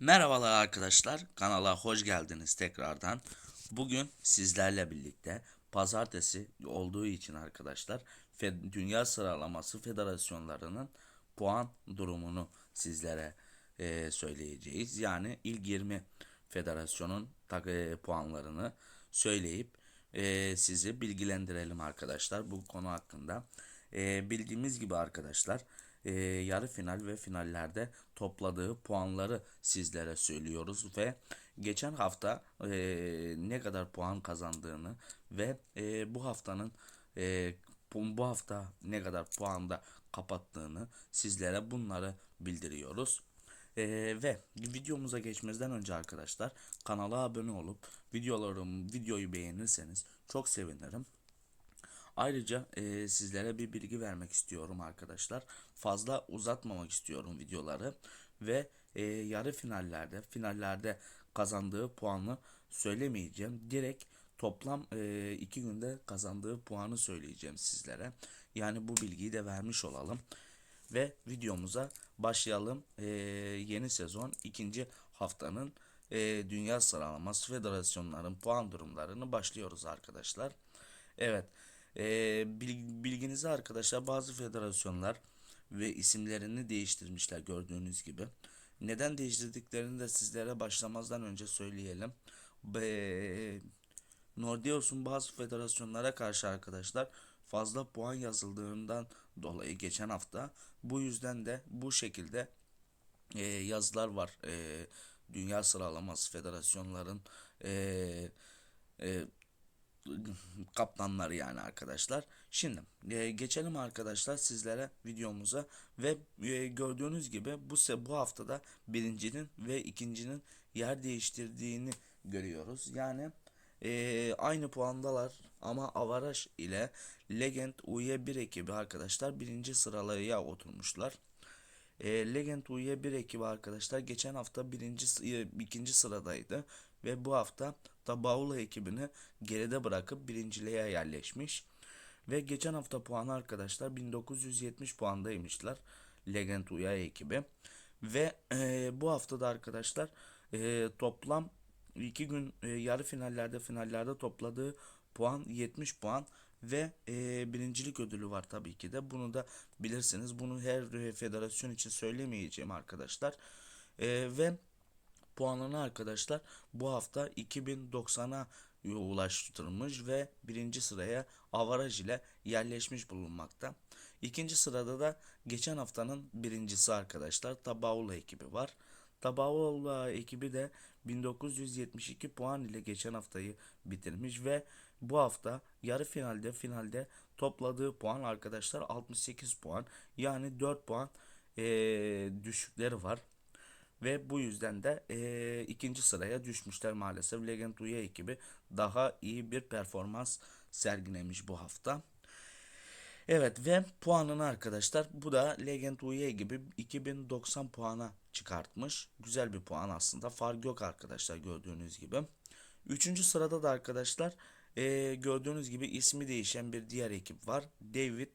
Merhabalar arkadaşlar, kanala hoş geldiniz tekrardan. Bugün sizlerle birlikte pazartesi olduğu için arkadaşlar Dünya Sıralaması Federasyonlarının puan durumunu sizlere e, söyleyeceğiz. Yani ilk 20 federasyonun e, puanlarını söyleyip e, sizi bilgilendirelim arkadaşlar bu konu hakkında. E, bildiğimiz gibi arkadaşlar e, yarı final ve finallerde topladığı puanları sizlere söylüyoruz ve geçen hafta e, ne kadar puan kazandığını ve e, bu haftanın e, bu hafta ne kadar puanda kapattığını sizlere bunları bildiriyoruz. E, ve videomuza geçmeden önce arkadaşlar kanala abone olup videolarım videoyu beğenirseniz çok sevinirim. Ayrıca e, sizlere bir bilgi vermek istiyorum arkadaşlar. Fazla uzatmamak istiyorum videoları ve e, yarı finallerde, finallerde kazandığı puanı söylemeyeceğim. Direkt toplam e, iki günde kazandığı puanı söyleyeceğim sizlere. Yani bu bilgiyi de vermiş olalım. Ve videomuza başlayalım. E, yeni sezon ikinci haftanın e, Dünya Sıralaması Federasyonların puan durumlarını başlıyoruz arkadaşlar. Evet. Bil- bilginize arkadaşlar bazı federasyonlar ve isimlerini değiştirmişler gördüğünüz gibi. Neden değiştirdiklerini de sizlere başlamazdan önce söyleyelim. Be Nordeus'un bazı federasyonlara karşı arkadaşlar fazla puan yazıldığından dolayı geçen hafta bu yüzden de bu şekilde e, yazılar var. E, Dünya Sıralaması Federasyonların e, e, kaptanları yani arkadaşlar. Şimdi e, geçelim arkadaşlar sizlere videomuza ve e, gördüğünüz gibi bu se bu haftada birincinin ve ikincinin yer değiştirdiğini görüyoruz. Yani e, aynı puandalar ama avaraj ile Legend UE1 ekibi arkadaşlar birinci sıralaya oturmuşlar. E, Legend UE1 ekibi arkadaşlar geçen hafta birinci, e, ikinci sıradaydı ve bu hafta da Baula ekibini geride bırakıp birinciliğe yerleşmiş. Ve geçen hafta puanı arkadaşlar 1970 puandaymışlar Legend UA ekibi. Ve e, bu hafta da arkadaşlar e, toplam iki gün e, yarı finallerde finallerde topladığı puan 70 puan ve e, birincilik ödülü var tabii ki de. Bunu da bilirsiniz. Bunu her federasyon için söylemeyeceğim arkadaşlar. E, ve puanını arkadaşlar bu hafta 2090'a ulaştırmış ve birinci sıraya avaraj ile yerleşmiş bulunmakta. İkinci sırada da geçen haftanın birincisi arkadaşlar Tabaula ekibi var. Tabaula ekibi de 1972 puan ile geçen haftayı bitirmiş ve bu hafta yarı finalde finalde topladığı puan arkadaşlar 68 puan yani 4 puan eee, düşükleri var. Ve bu yüzden de eee, ikinci sıraya düşmüşler maalesef. Legend Uya ekibi daha iyi bir performans sergilemiş bu hafta. Evet ve puanını arkadaşlar bu da Legend Uya gibi 2090 puana çıkartmış. Güzel bir puan aslında. Fark yok arkadaşlar gördüğünüz gibi. Üçüncü sırada da arkadaşlar eee, gördüğünüz gibi ismi değişen bir diğer ekip var. David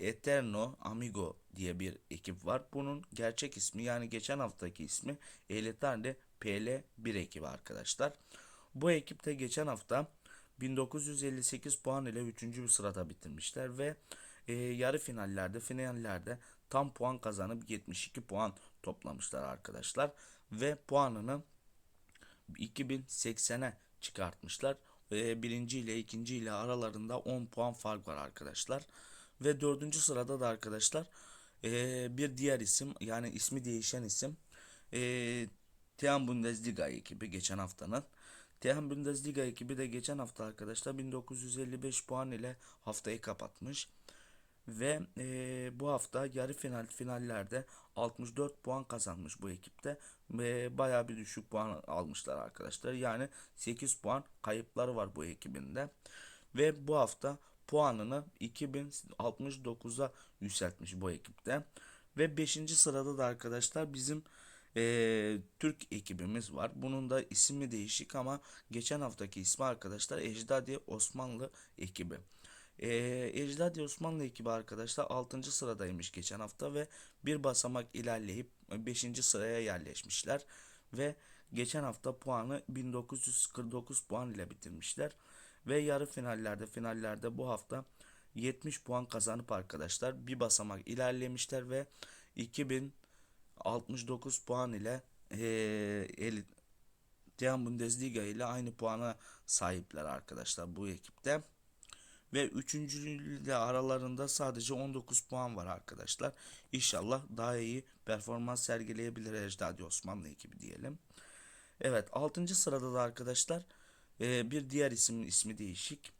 Eterno Amigo diye bir ekip var. Bunun gerçek ismi yani geçen haftaki ismi Elitare PL1 ekibi arkadaşlar. Bu ekipte geçen hafta 1958 puan ile 3. sırada bitirmişler ve e, yarı finallerde finallerde tam puan kazanıp 72 puan toplamışlar arkadaşlar ve puanını 2080'e çıkartmışlar. E, birinci ile ikinci ile aralarında 10 puan fark var arkadaşlar. Ve dördüncü sırada da arkadaşlar e, bir diğer isim yani ismi değişen isim e, Team Bundesliga ekibi geçen haftanın. Team Bundesliga ekibi de geçen hafta arkadaşlar 1955 puan ile haftayı kapatmış. Ve e, bu hafta yarı final finallerde 64 puan kazanmış bu ekipte. Ve bayağı bir düşük puan almışlar arkadaşlar. Yani 8 puan kayıpları var bu ekibinde. Ve bu hafta puanını 2069'a yükseltmiş bu ekipte. Ve 5. sırada da arkadaşlar bizim eee, Türk ekibimiz var. Bunun da ismi değişik ama geçen haftaki ismi arkadaşlar Ecdadi Osmanlı ekibi. Eee Ecdadi Osmanlı ekibi arkadaşlar 6. sıradaymış geçen hafta ve bir basamak ilerleyip 5. sıraya yerleşmişler. ve geçen hafta puanı 1949 puan ile bitirmişler. Ve yarı finallerde finallerde bu hafta 70 puan kazanıp arkadaşlar bir basamak ilerlemişler ve 2069 puan ile eee elit Diyan Bundesliga ile aynı puana sahipler arkadaşlar bu ekipte. Ve üçüncülüğüyle aralarında sadece 19 puan var arkadaşlar. İnşallah daha iyi performans sergileyebilir Ecdadi Osmanlı ekibi diyelim. Evet 6. sırada da arkadaşlar e, bir diğer isim ismi değişik.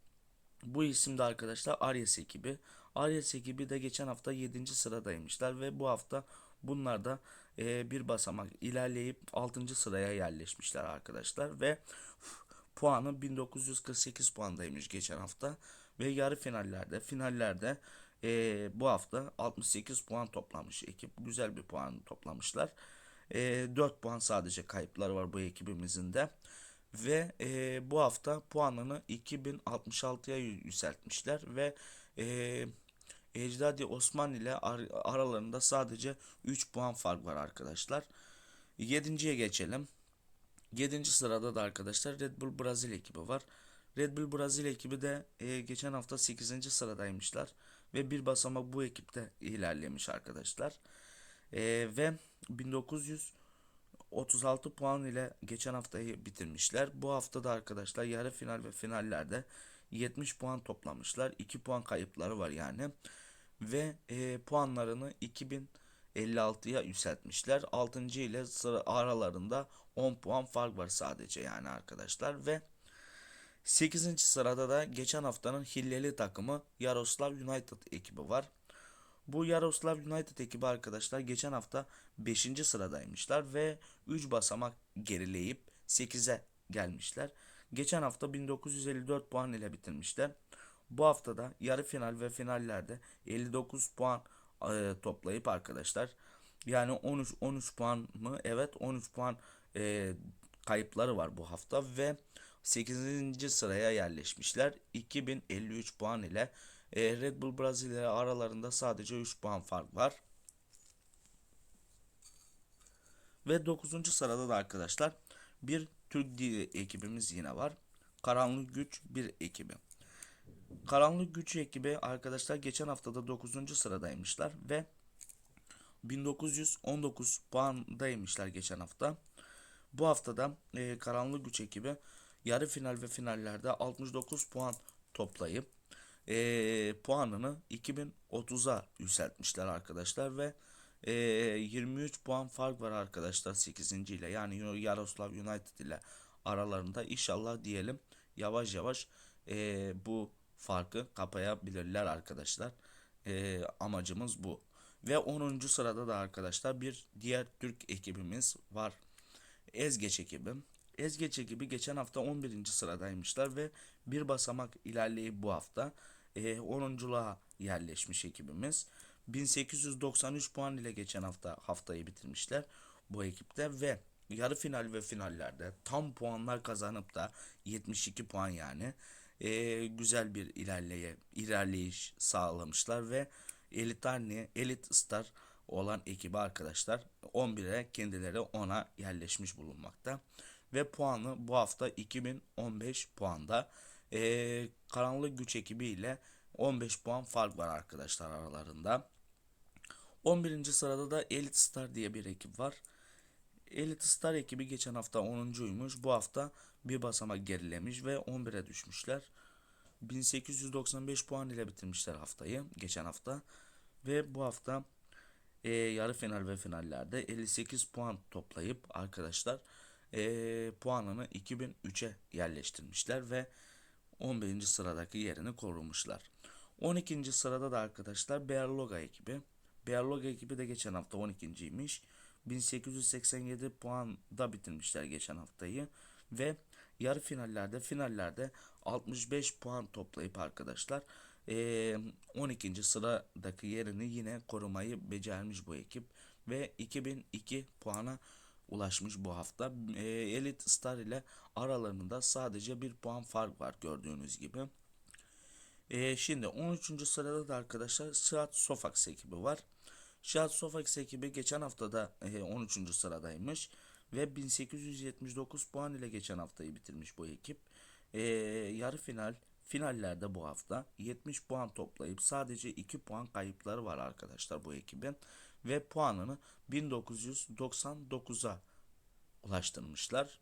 Bu isim de arkadaşlar Aries ekibi. Aries ekibi de geçen hafta 7. sıradaymışlar ve bu hafta bunlar da e, bir basamak ilerleyip 6. sıraya yerleşmişler arkadaşlar ve puanı 1948 puandaymış geçen hafta ve yarı finallerde finallerde e, bu hafta 68 puan toplamış ekip güzel bir puan toplamışlar e, 4 puan sadece kayıpları var bu ekibimizin de ve e, bu hafta puanını 2066'ya yükseltmişler ve e, Ecdadi Osman ile ar- aralarında sadece 3 puan fark var arkadaşlar. 7.ye geçelim. 7. sırada da arkadaşlar Red Bull Brazil ekibi var. Red Bull Brazil ekibi de e, geçen hafta 8. sıradaymışlar ve bir basamak bu ekipte ilerlemiş arkadaşlar. E, ve 1936 puan ile geçen haftayı bitirmişler. Bu hafta da arkadaşlar yarı final ve finallerde 70 puan toplamışlar. 2 puan kayıpları var yani. Ve e, puanlarını 2056'ya yükseltmişler. 6. ile sıra aralarında 10 puan fark var sadece yani arkadaşlar. Ve 8. sırada da geçen haftanın hilleli takımı Yaroslav United ekibi var. Bu Yaroslav United ekibi arkadaşlar geçen hafta 5. sıradaymışlar ve 3 basamak gerileyip 8'e gelmişler. Geçen hafta 1954 puan ile bitirmişler. Bu haftada yarı final ve finallerde 59 puan e, toplayıp arkadaşlar yani 13 13 puan mı? Evet 13 puan e, kayıpları var bu hafta ve 8. sıraya yerleşmişler. 2053 puan ile Red Bull Brezilya aralarında sadece 3 puan fark var. Ve 9. sırada da arkadaşlar bir Türk dili ekibimiz yine var. Karanlık Güç bir ekibi. Karanlık Güç ekibi arkadaşlar geçen haftada 9. sıradaymışlar ve 1919 puandaymışlar geçen hafta. Bu haftada e, Karanlık Güç ekibi yarı final ve finallerde 69 puan toplayıp e, puanını 2030'a yükseltmişler arkadaşlar ve e, 23 puan fark var arkadaşlar 8. ile yani Yaroslav United ile aralarında inşallah diyelim yavaş yavaş e, bu farkı kapayabilirler arkadaşlar. E, amacımız bu. Ve 10. sırada da arkadaşlar bir diğer Türk ekibimiz var. Ezgeç ekibi. Ezgeç ekibi geçen hafta 11. sıradaymışlar ve bir basamak ilerleyip bu hafta e, 10'unculuğa yerleşmiş ekibimiz. 1893 puan ile geçen hafta haftayı bitirmişler bu ekipte ve yarı final ve finallerde tam puanlar kazanıp da 72 puan yani e, güzel bir ilerleye ilerleyiş sağlamışlar ve Elitarni, Elit Star olan ekibi arkadaşlar 11'e kendileri ona yerleşmiş bulunmakta. Ve puanı bu hafta 2015 puanda. Ee, karanlık güç ekibi ile 15 puan fark var arkadaşlar aralarında. 11. sırada da Elite Star diye bir ekip var. Elite Star ekibi geçen hafta 10.uymuş. Bu hafta bir basamak gerilemiş ve 11'e düşmüşler. 1895 puan ile bitirmişler haftayı geçen hafta. Ve bu hafta e, yarı final ve finallerde 58 puan toplayıp arkadaşlar e, puanını 2003'e yerleştirmişler ve 11. sıradaki yerini korumuşlar. 12. sırada da arkadaşlar Berloga ekibi. Berloga ekibi de geçen hafta 12.ymiş. 1887 puanda bitirmişler geçen haftayı ve yarı finallerde finallerde 65 puan toplayıp arkadaşlar e, 12. sıradaki yerini yine korumayı becermiş bu ekip ve 2002 puana ulaşmış bu hafta. E, Elite Star ile aralarında sadece bir puan fark var gördüğünüz gibi. E, şimdi 13. sırada da arkadaşlar Seat Sofax ekibi var. Seat Sofax ekibi geçen haftada e, 13. sıradaymış ve 1879 puan ile geçen haftayı bitirmiş bu ekip. Ee, yarı final finallerde bu hafta 70 puan toplayıp sadece 2 puan kayıpları var arkadaşlar bu ekibin ve puanını 1999'a ulaştırmışlar.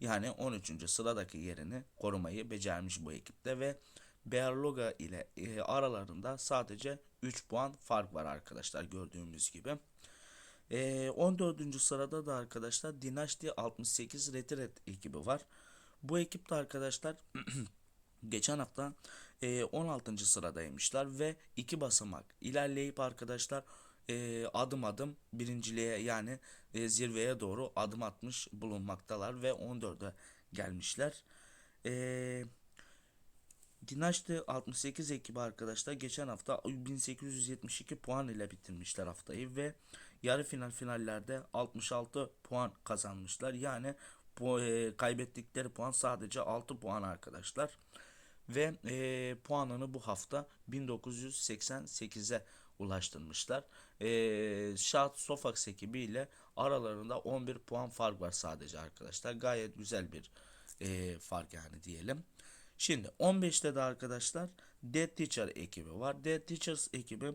Yani 13. sıradaki yerini korumayı becermiş bu ekipte ve Berloga ile e, aralarında sadece 3 puan fark var arkadaşlar gördüğümüz gibi. E, 14. sırada da arkadaşlar Dynasty 68 Retiret ekibi var. Bu ekipte arkadaşlar geçen hafta e, 16. sıradaymışlar ve iki basamak ilerleyip arkadaşlar e, adım adım birinciliğe yani e, zirveye doğru adım atmış bulunmaktalar ve 14'e gelmişler. E, Dynasty 68 ekibi arkadaşlar geçen hafta 1872 puan ile bitirmişler haftayı ve yarı final finallerde 66 puan kazanmışlar. Yani bu e, kaybettikleri puan sadece 6 puan arkadaşlar. Ve e, puanını bu hafta 1988'e ulaştırmışlar. E, Şahat Sofax ekibiyle aralarında 11 puan fark var sadece arkadaşlar. Gayet güzel bir e, fark yani diyelim. Şimdi 15'te de arkadaşlar Dead Teacher ekibi var. Dead Teachers ekibi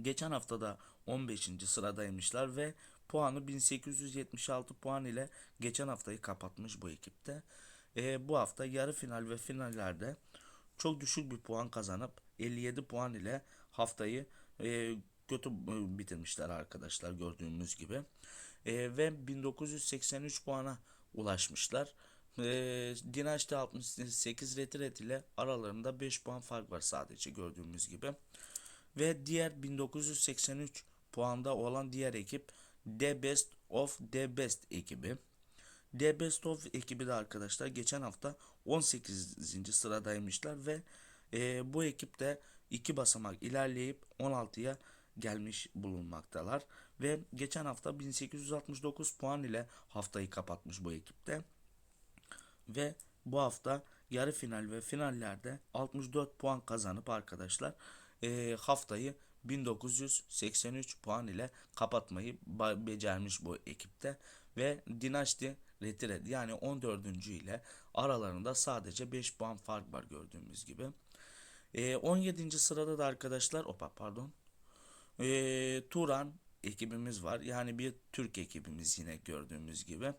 geçen haftada 15. sıradaymışlar ve puanı 1876 puan ile geçen haftayı kapatmış bu ekipte. E, bu hafta yarı final ve finallerde çok düşük bir puan kazanıp 57 puan ile haftayı ee, e, kötü bitirmişler arkadaşlar gördüğünüz gibi. E, ve 1983 puana ulaşmışlar. Ee, e, Dinaj'da 68 retiret ile aralarında 5 puan fark var sadece gördüğümüz gibi. Ve diğer 1983 puanda olan diğer ekip The Best of The Best ekibi. The Best of ekibi de arkadaşlar geçen hafta 18. sıradaymışlar ve e, bu ekip de 2 basamak ilerleyip 16'ya gelmiş bulunmaktalar ve geçen hafta 1869 puan ile haftayı kapatmış bu ekipte ve bu hafta yarı final ve finallerde 64 puan kazanıp arkadaşlar e, haftayı 1983 puan ile kapatmayı becermiş bu ekipte ve Dinasti Retired yani 14. ile aralarında sadece 5 puan fark var gördüğümüz gibi. E, 17. sırada da arkadaşlar opa pardon e, Turan ekibimiz var. Yani bir Türk ekibimiz yine gördüğümüz gibi.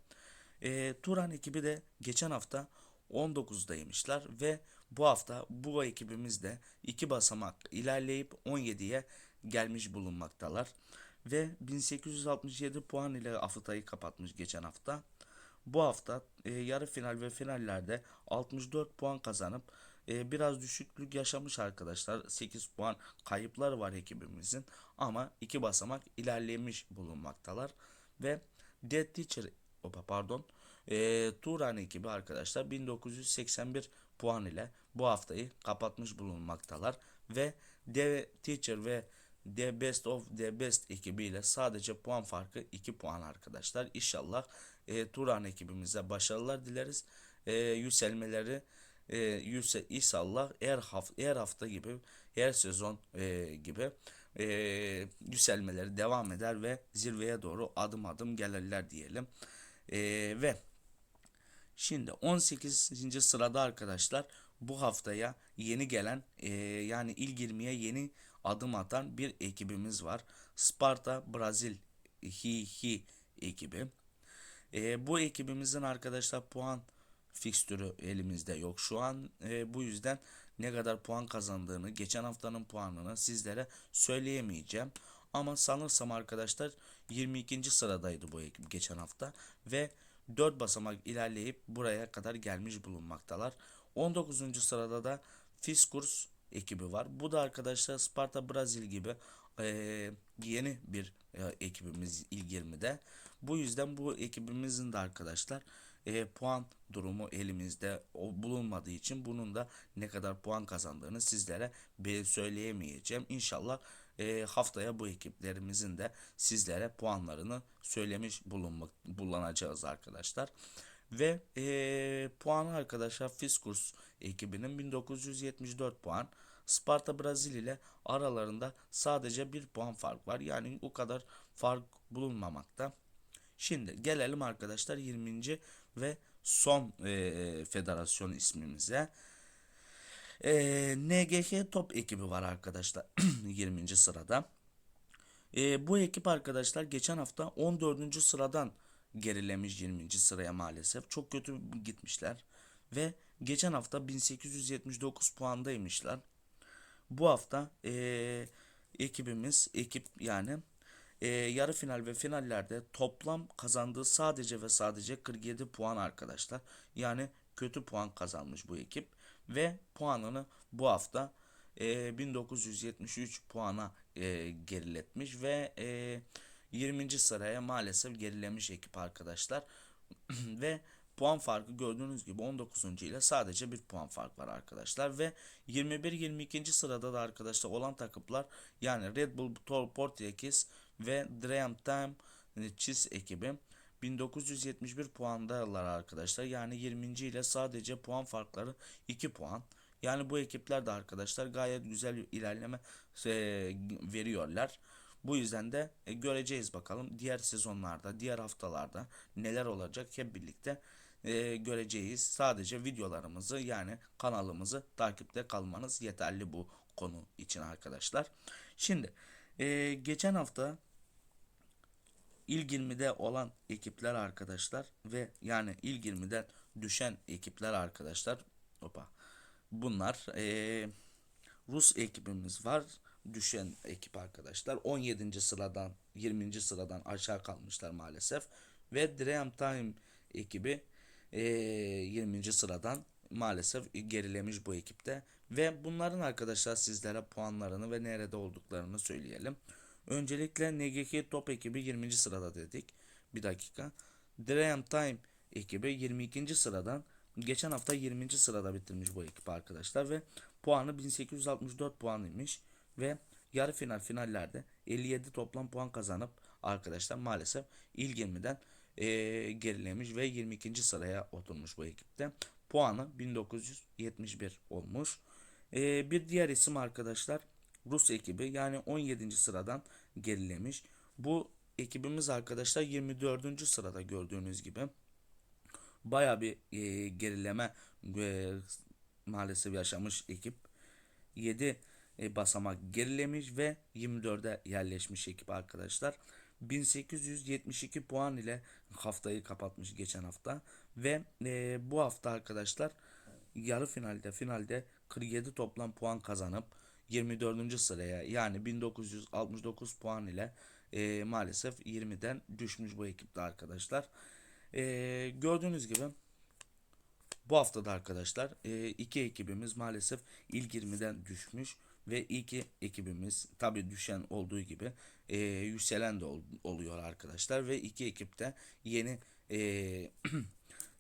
E, Turan ekibi de geçen hafta 19'daymışlar ve bu hafta bu ekibimiz de iki basamak ilerleyip 17'ye gelmiş bulunmaktalar. Ve 1867 puan ile Afıtay'ı kapatmış geçen hafta. Bu hafta e, yarı final ve finallerde 64 puan kazanıp e, biraz düşüklük yaşamış arkadaşlar. 8 puan kayıpları var ekibimizin ama iki basamak ilerlemiş bulunmaktalar. Ve Dead Teacher pardon e, Turan ekibi arkadaşlar 1981 puan ile bu haftayı kapatmış bulunmaktalar ve The Teacher ve The Best of The Best ekibiyle sadece puan farkı 2 puan arkadaşlar. İnşallah e, Turan ekibimize başarılar dileriz. E, yükselmeleri e, yüksel, inşallah her hafta, her hafta gibi her sezon e, gibi e, yükselmeleri devam eder ve zirveye doğru adım adım gelirler diyelim. E, ve şimdi 18. sırada arkadaşlar bu haftaya yeni gelen e, yani il 20'ye yeni adım atan bir ekibimiz var. Sparta Brazil Hi Hi ekibi. E, bu ekibimizin arkadaşlar puan fikstürü elimizde yok. Şu an e, bu yüzden ne kadar puan kazandığını, geçen haftanın puanını sizlere söyleyemeyeceğim. Ama sanırsam arkadaşlar 22. sıradaydı bu ekip geçen hafta ve 4 basamak ilerleyip buraya kadar gelmiş bulunmaktalar. 19. sırada da Fiskurs ekibi var. Bu da arkadaşlar Sparta Brazil gibi e, yeni bir e, ekibimiz il 20'de. Bu yüzden bu ekibimizin de arkadaşlar e, puan durumu elimizde bulunmadığı için bunun da ne kadar puan kazandığını sizlere söyleyemeyeceğim. İnşallah e, haftaya bu ekiplerimizin de sizlere puanlarını söylemiş bulunmak bulunacağız arkadaşlar. Ve e, puanı arkadaşlar Fiskurs ekibinin 1974 puan. Sparta Brazil ile aralarında sadece bir puan fark var. Yani o kadar fark bulunmamakta. Şimdi gelelim arkadaşlar 20. ve son e, federasyon ismimize. E, NGK top ekibi var arkadaşlar 20. sırada. E, bu ekip arkadaşlar geçen hafta 14. sıradan gerilemiş 20. sıraya maalesef. Çok kötü gitmişler. Ve geçen hafta 1879 puandaymışlar. Bu hafta e, ekibimiz, ekip yani e, yarı final ve finallerde toplam kazandığı sadece ve sadece 47 puan arkadaşlar. Yani kötü puan kazanmış bu ekip. Ve puanını bu hafta e, 1973 puana e, geriletmiş ve e, 20. sıraya maalesef gerilemiş ekip arkadaşlar. ve puan farkı gördüğünüz gibi 19. ile sadece bir puan fark var arkadaşlar ve 21-22. sırada da arkadaşlar olan takımlar yani Red Bull Portekiz ve Dream Time Cheese ekibi 1971 puandalar arkadaşlar. Yani 20. ile sadece puan farkları 2 puan. Yani bu ekipler de arkadaşlar gayet güzel ilerleme e, veriyorlar. Bu yüzden de e, göreceğiz bakalım diğer sezonlarda, diğer haftalarda neler olacak hep birlikte e, göreceğiz. Sadece videolarımızı yani kanalımızı takipte kalmanız yeterli bu konu için arkadaşlar. Şimdi e, geçen hafta İl 20'de olan ekipler arkadaşlar ve yani İl 20'den düşen ekipler arkadaşlar. Opa. Bunlar e, Rus ekibimiz var. Düşen ekip arkadaşlar. 17. sıradan 20. sıradan aşağı kalmışlar maalesef. Ve Dream Time ekibi e, 20. sıradan maalesef gerilemiş bu ekipte. Ve bunların arkadaşlar sizlere puanlarını ve nerede olduklarını söyleyelim. Öncelikle NGK Top ekibi 20. sırada dedik. Bir dakika. Dream Time ekibi 22. sıradan geçen hafta 20. sırada bitirmiş bu ekip arkadaşlar ve puanı 1864 puanıymış ve yarı final finallerde 57 toplam puan kazanıp arkadaşlar maalesef il 20'den e, gerilemiş ve 22. sıraya oturmuş bu ekipte. Puanı 1971 olmuş. E, bir diğer isim arkadaşlar Rus ekibi yani 17. sıradan gerilemiş. Bu ekibimiz arkadaşlar 24. sırada gördüğünüz gibi. Baya bir e, gerileme e, maalesef yaşamış ekip. 7 e, basamak gerilemiş ve 24'e yerleşmiş ekip arkadaşlar. 1872 puan ile haftayı kapatmış geçen hafta ve e, bu hafta arkadaşlar yarı finalde finalde 47 toplam puan kazanıp 24. sıraya yani 1969 puan ile e, maalesef 20'den düşmüş bu ekipte arkadaşlar. E, gördüğünüz gibi bu haftada arkadaşlar e, iki ekibimiz maalesef ilk 20'den düşmüş ve iki ekibimiz tabi düşen olduğu gibi e, yükselen de ol, oluyor arkadaşlar ve iki ekipte yeni e,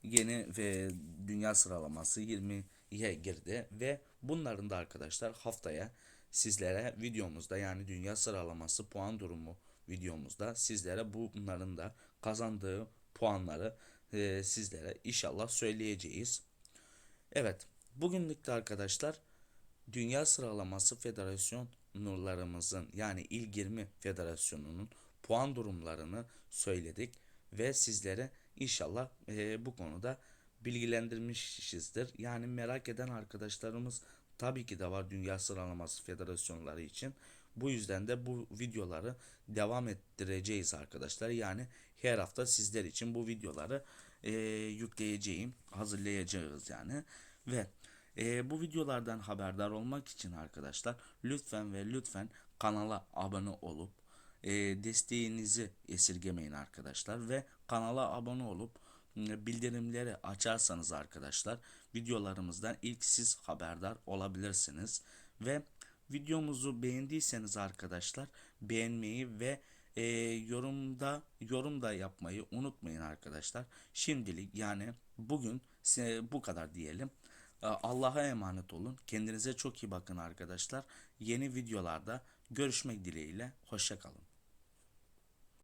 yeni ve dünya sıralaması 20'ye girdi ve bunların da arkadaşlar haftaya sizlere videomuzda yani dünya sıralaması puan durumu videomuzda sizlere bunların da kazandığı puanları e, sizlere inşallah söyleyeceğiz. Evet bugünlük de arkadaşlar Dünya Sıralaması Federasyon nurlarımızın yani İl 20 Federasyonu'nun puan durumlarını söyledik ve sizlere inşallah e, bu konuda bilgilendirmişizdir. Yani merak eden arkadaşlarımız tabii ki de var Dünya Sıralaması Federasyonları için. Bu yüzden de bu videoları devam ettireceğiz arkadaşlar. Yani her hafta sizler için bu videoları e, yükleyeceğim, hazırlayacağız yani. Ve e, bu videolardan haberdar olmak için arkadaşlar lütfen ve lütfen kanala abone olup e, desteğinizi esirgemeyin arkadaşlar ve kanala abone olup bildirimleri açarsanız arkadaşlar videolarımızdan ilk siz haberdar olabilirsiniz ve videomuzu beğendiyseniz arkadaşlar beğenmeyi ve e, yorumda yorum da yapmayı unutmayın arkadaşlar. Şimdilik yani bugün bu kadar diyelim. E, Allah'a emanet olun. Kendinize çok iyi bakın arkadaşlar. Yeni videolarda görüşmek dileğiyle. Hoşçakalın.